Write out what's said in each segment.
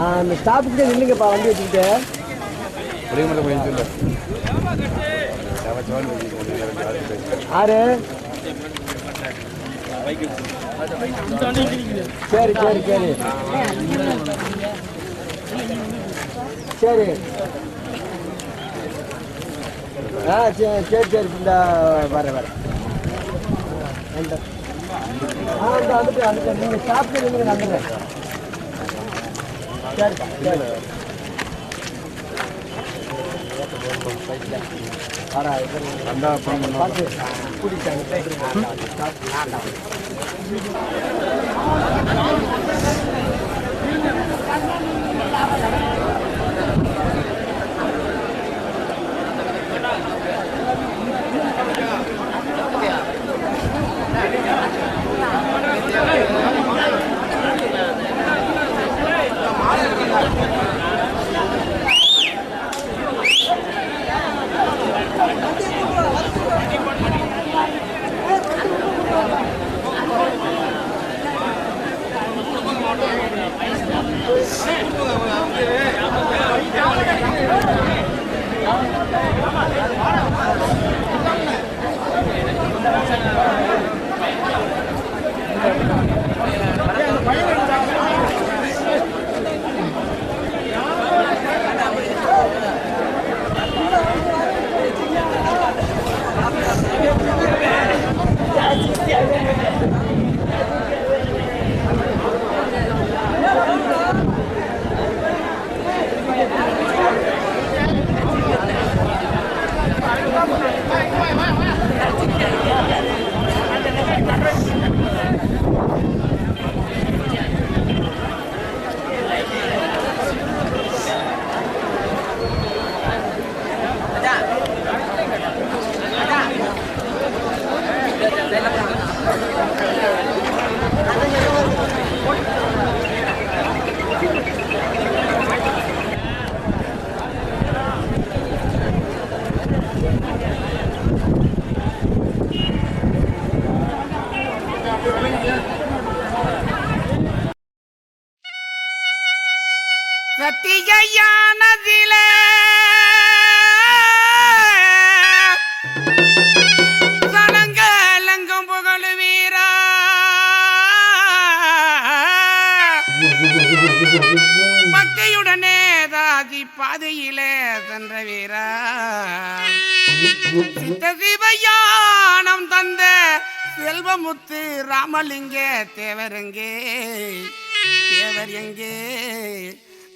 அந்த ஸ்டாப்புக்கிட்டே நில்லுங்கப்பா வண்டி வச்சுக்கிட்டு ஆறு சரி சரி சரி சரி ஆ சரி சரி சரி இந்த வரேன் வரேன் இந்த ஆ வந்துட்டு வந்துட்டு நீங்கள் நில்லுங்க நான் வந்துடுறேன் சரிப்பா சித்த சிவயானம் தந்த செல்வமுத்து ராமலிங்க தேவரெங்கே தேவர் எங்கே?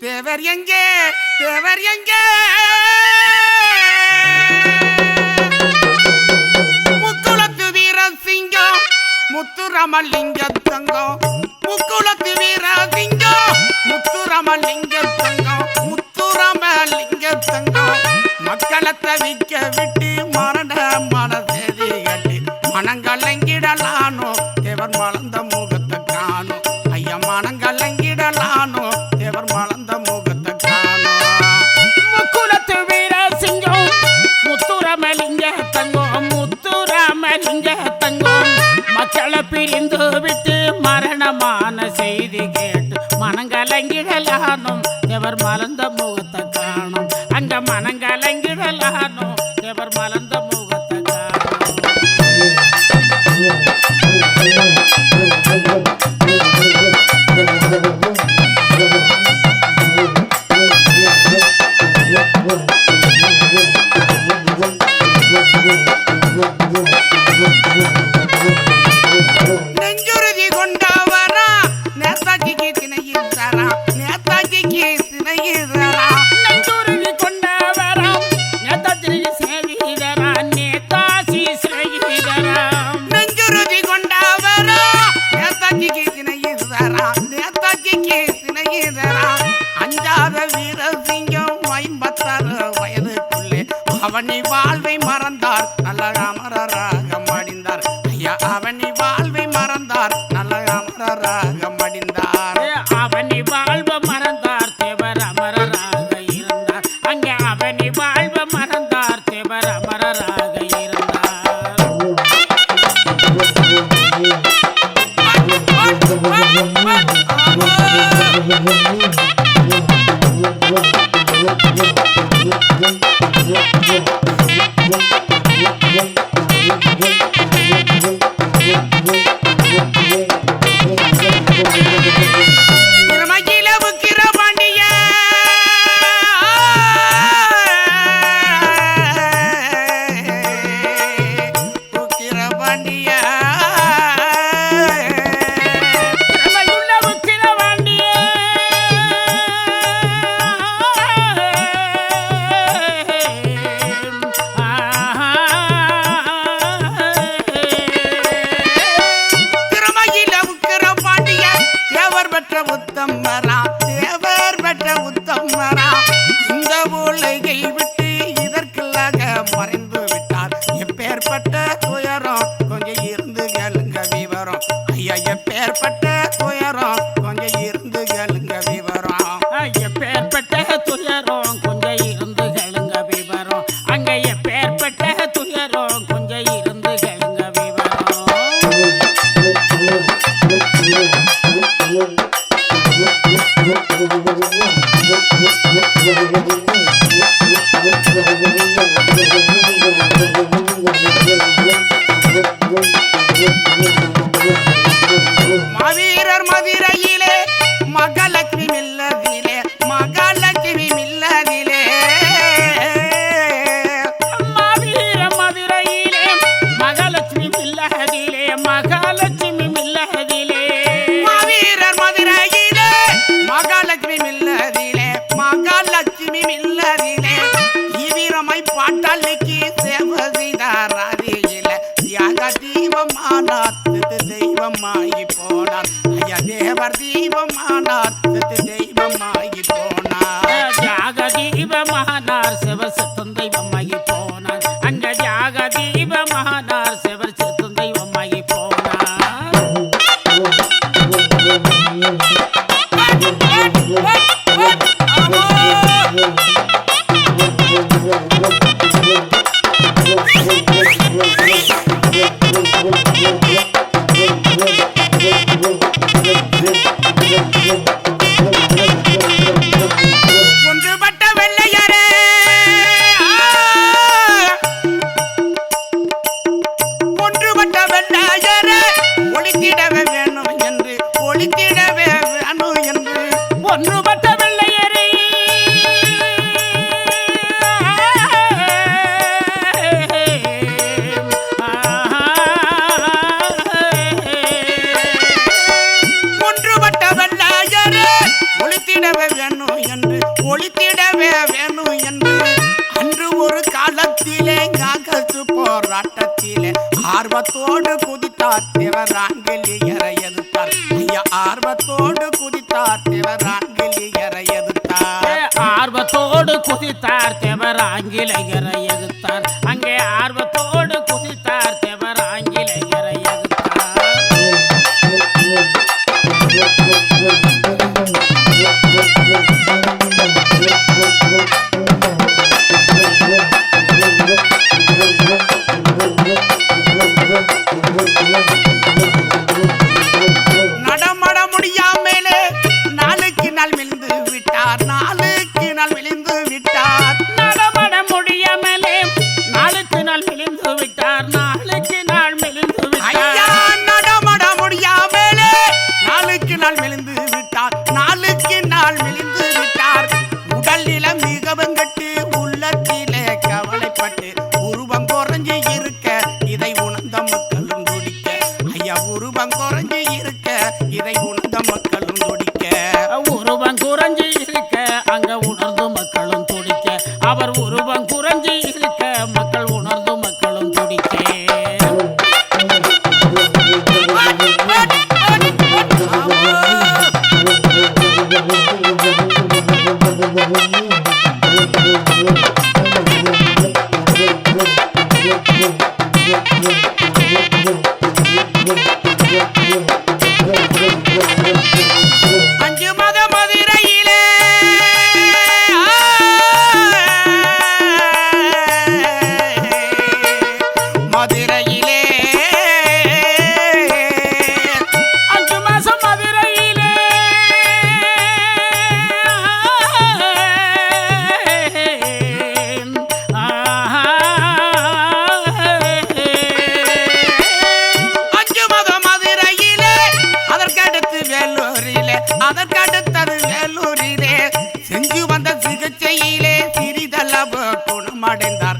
தேவர் எங்கே? தேவர் எங்கே? முக்குளத்து வீர சிங்கம் முத்துராமலிங்க தங்கம். முக்குளத்து வீர சிங்கம் முத்துராமலிங்க தங்கம் முத்துராமலிங்க தங்கம். மக்களை தவிக்க விட்டு மரண மனதேதி கட்டி மனங்கலங்கிடலானோ தேவர் மலர்ந்த முகத்தை காணும் ஐயா மனங்கலங்கிடலானோ தேவர் மலர்ந்த முகத்தை காணும் முக்குலத்து வீர சிங்கம் முத்துராமலிங்க தங்கம் முத்துரமலிங்க தங்கம். மக்களை பிரிந்து விட்டு மரணமான செய்தி கேட்டு மனங்கலங்கிடலானும் தேவர் மலர்ந்த முகத்தை அவனி வாழ்வை tuya rota. போராட்டத்திலே காங்கிரஸ் போராட்டத்திலே ஆர்வத்தோடு குதித்தார் திவராங்கலியரை எதிர்த்தார். ஐயா ஆர்வத்தோடு குதித்தார் திவராங்கலியரை எதிர்த்தார். ஆர்வத்தோடு குதித்தார் திவராங்கிலியரை குணமடைந்தார்.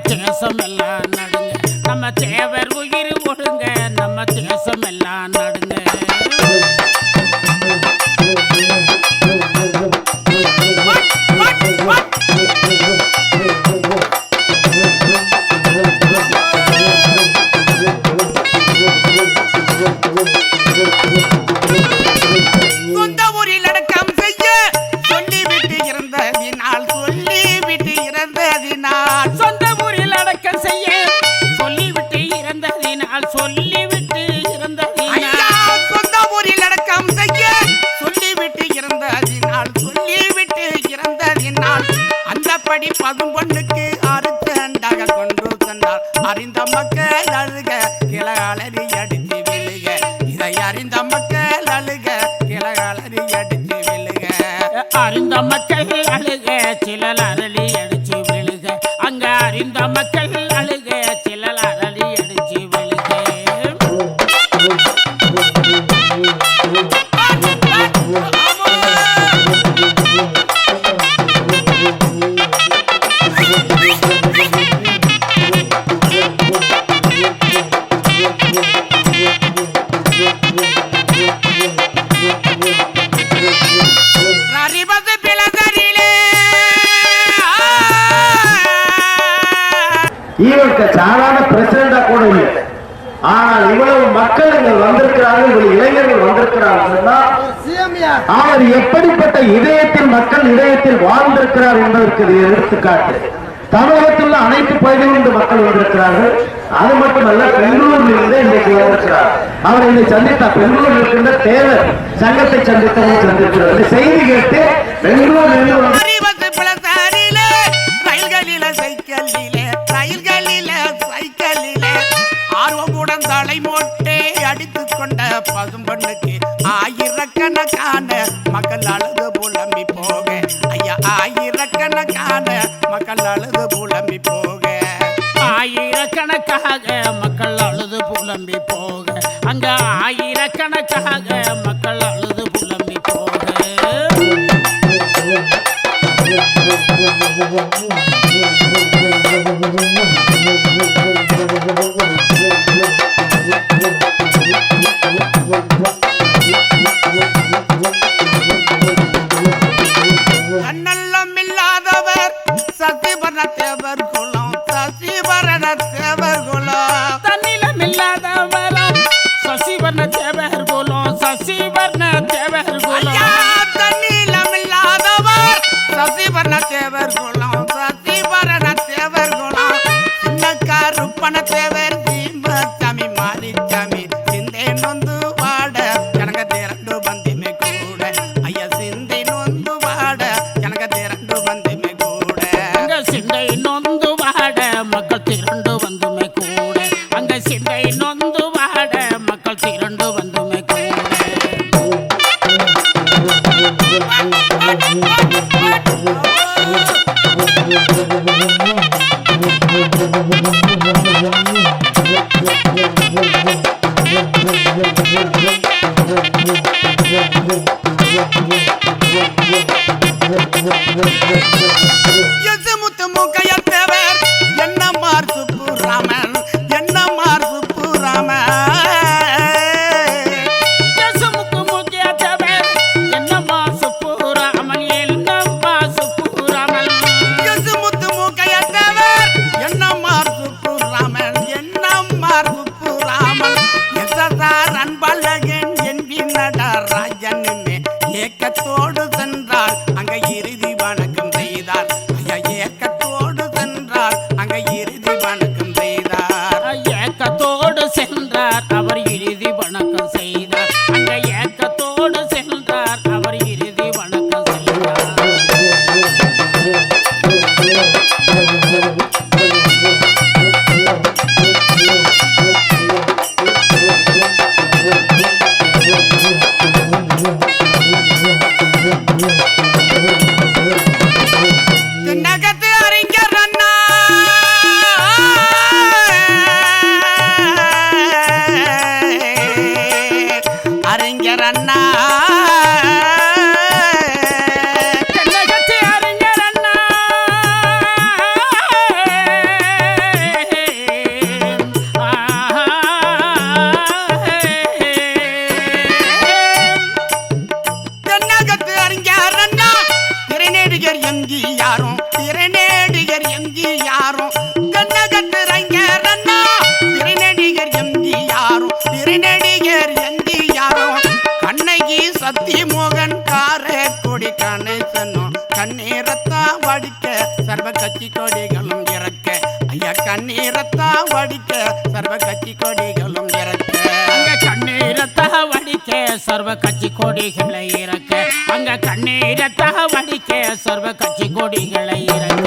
chance of my life. அறிந்தபடி பதும்பொண்ணுக்கு அறுத்தண்டாக கொன்று சென்றார் அறிந்த மக்கள் அழுக கிளகாலரி அடித்து விழுக. இதை அறிந்த மக்கள் அழுக கிளகாலரி அடித்து விழுக. அறிந்த மக்கள் அழுக சிலல் அரளி அடிச்சு விழுக. அங்க அறிந்த மக்கள் இவருக்கு சாதாரண பிரசிடண்டா கூட இல்லை. ஆனால் இவ்வளவு மக்கள் இங்க வந்திருக்கிறார்கள் இவ்வளவு இளைஞர்கள் வந்திருக்கிறார்கள் அவர் எப்படிப்பட்ட இதயத்தில் மக்கள் இதயத்தில் வாழ்ந்திருக்கிறார் என்பதற்கு இது எடுத்துக்காட்டு. தமிழகத்தில் உள்ள அனைத்து பகுதிகளிலிருந்து மக்கள் வந்திருக்கிறார்கள். அது மட்டுமல்ல பெங்களூரில் இருந்து இன்றைக்கு வந்திருக்கிறார். அவர் இதை சந்தித்தார். பெங்களூரில் இருக்கின்ற தேவர் சங்கத்தை சந்தித்தவரை சந்திக்கிறார் செய்தி கேட்டு பெங்களூரில் இருந்து பசும்பொண்ணுக்கு ஆயிரக்கணக்கான மக்கள் அழுது புலம்பி போக. ஐயா ஆயிரக்கணக்கான மக்கள் அழுது புலம்பி போக. ஆயிரக்கணக்காக மக்கள் அழுது புலம்பி போக. அங்க ஆயிரக்கணக்காக மக்கள் அழுது புலம்பி போக. ever gonna எசமுத்தமோ கை எங்கி யாரும்? திறனேடிகர் எங்கி யாரும்? கண்ண கட்டுறங்க ரன்னா திறனடிகர் எங்கி யாரும்? திறனடிகர் எங்கி யாரும்? கண்ணகி சத்தி மோகன் காரே கொடி கணேசனும் கண்ணீரத்தா வடிக்க சர்வ கட்சி கொடிகளும் இறக்க. ஐயா கண்ணீரத்தா வடிக்க சர்வ கட்சி கொடிகளும் வடிக்க சர்வ கட்சி கொடிகளை இறக்க. அங்க கண்ணீரத்தாக வடிக்க சர்வ கட்சி கொடிகளை இறக்க.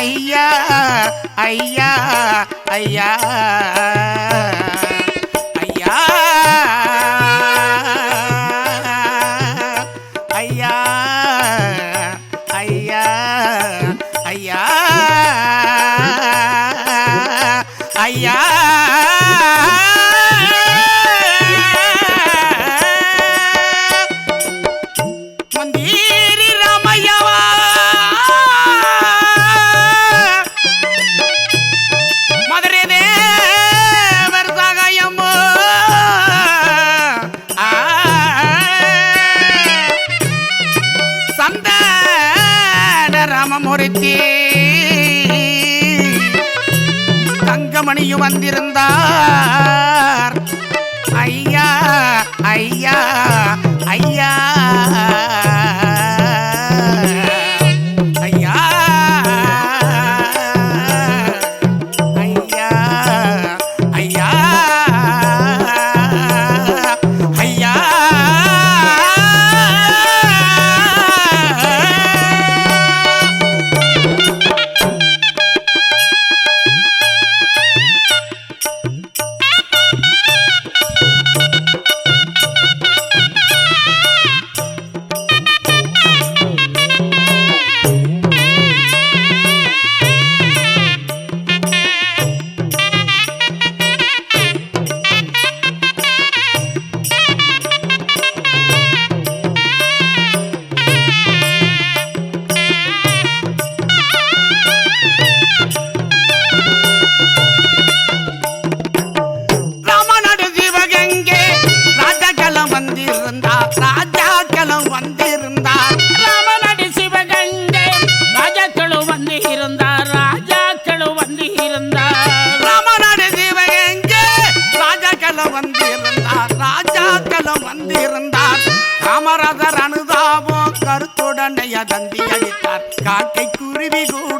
ஐயா ஐயா ஐயா. வந்திருந்தார் தந்தி அடித்தார். காக்கை குருவி கூட